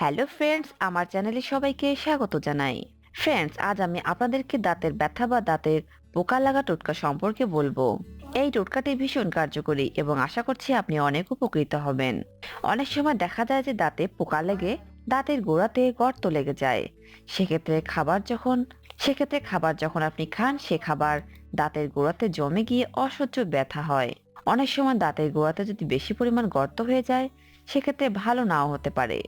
Hello friends, আমার চ্যানেলে সবাইকে স্বাগত জানাই। ফ্রেন্ডস, আজ আমি আপনাদেরকে দাঁতের ব্যথা বা দাঁতের পোকা লাগা টোটকা সম্পর্কে বলব। এই টোটকাটি ভীষণ কার্যকরী এবং আশা করছি আপনি অনেক উপকৃত হবেন। অনেক সময় দেখা যায় যে দাঁতে পোকা লেগে দাঁতের গোড়াতে গর্ত লেগে যায়। সেক্ষেত্রে খাবার যখন, সেক্ষেত্রে খাবার যখন আপনি খান, সে খাবার দাঁতের গোড়াতে জমে গিয়ে অসহ্য ব্যথা হয়। অনেক সময় দাঁতের গোড়াতে যদি বেশি পরিমাণ গর্ত হয়ে যায় সেক্ষেত্রে ভালো নাও হতে পারে।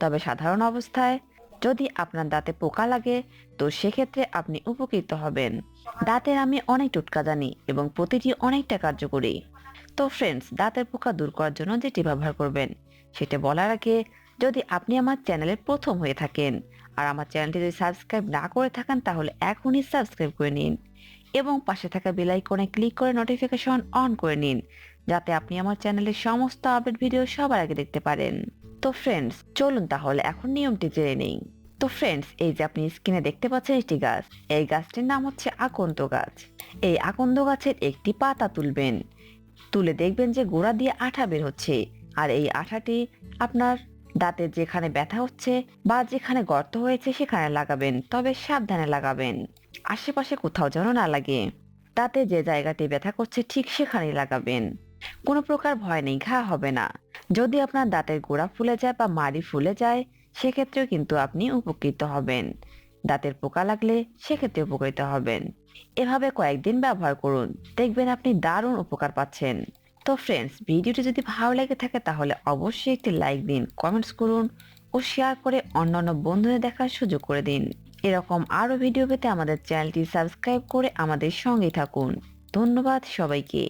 তবে সাধারণ অবস্থায় যদি আপনার দাঁতে পোকা লাগে, তো সেক্ষেত্রে আপনি উপকৃত হবেন। দাঁতের আমি অনেক টোটকা জানি এবং প্রতিটি অনেকটা কার্যকরী। তো ফ্রেন্ডস দাঁতের পোকা দূর করার জন্য যেটি ব্যবহার করবেন, সেটা বলার আগে যদি আপনি আমার চ্যানেলে প্রথম হয়ে থাকেন আর আমার চ্যানেলটি যদি সাবস্ক্রাইব না করে থাকেন, তাহলে এখনই সাবস্ক্রাইব করে নিন এবং পাশে থাকা বেল আইকনে ক্লিক করে নোটিফিকেশন অন করে নিন। যাতে আপনি আমার চ্যানেলের সমস্ত আপডেট ভিডিও সবার আগে দেখতে পারেন। তো ফ্রেন্ডস চলুন তাহলে এখন নিয়মটি জেনে নেই। তো ফ্রেন্ডস এই যে আপনি স্ক্রিনে দেখতে পাচ্ছেন একটি গাছ, এই গাছটির নাম হচ্ছে আকন্দ গাছ। এই আকন্দ গাছের একটি পাতা তুলবেন। তুলে দেখবেন যে গোড়া দিয়ে আঠা বের হচ্ছে। আর এই আঠাটি আপনার দাঁতের যেখানে ব্যথা হচ্ছে বা যেখানে গর্ত হয়েছে সেখানে লাগাবেন, তবে সাবধানে লাগাবেন। আশেপাশে কোথাও যেন না লাগে। তাতে যে জায়গাটি ব্যথা করছে ঠিক সেখানেই লাগাবেন। কোনো প্রকার ভয় নেই, ঘা হবে না। যদি আপনার দাঁতের গোড়া ফুলে যায় বা মাড়ি ফুলে যায়, সেক্ষেত্রেও কিন্তু আপনি উপকৃত হবেন। দাঁতের পোকা লাগলে সেক্ষেত্রে উপকৃত হবেন। এভাবে কয়েকদিন ব্যবহার করুন, দেখবেন আপনি দারুণ উপকার পাচ্ছেন। তো ফ্রেন্ডস ভিডিওটি যদি ভালো লেগে থাকে তাহলে অবশ্যই একটি লাইক দিন কমেন্টস করুন ও শেয়ার করে অন্যান্য বন্ধুদের দেখার সুযোগ করে দিন। এরকম আরও ভিডিও পেতে আমাদের চ্যানেলটি সাবস্ক্রাইব করে আমাদের সঙ্গে থাকুন। ধন্যবাদ সবাইকে।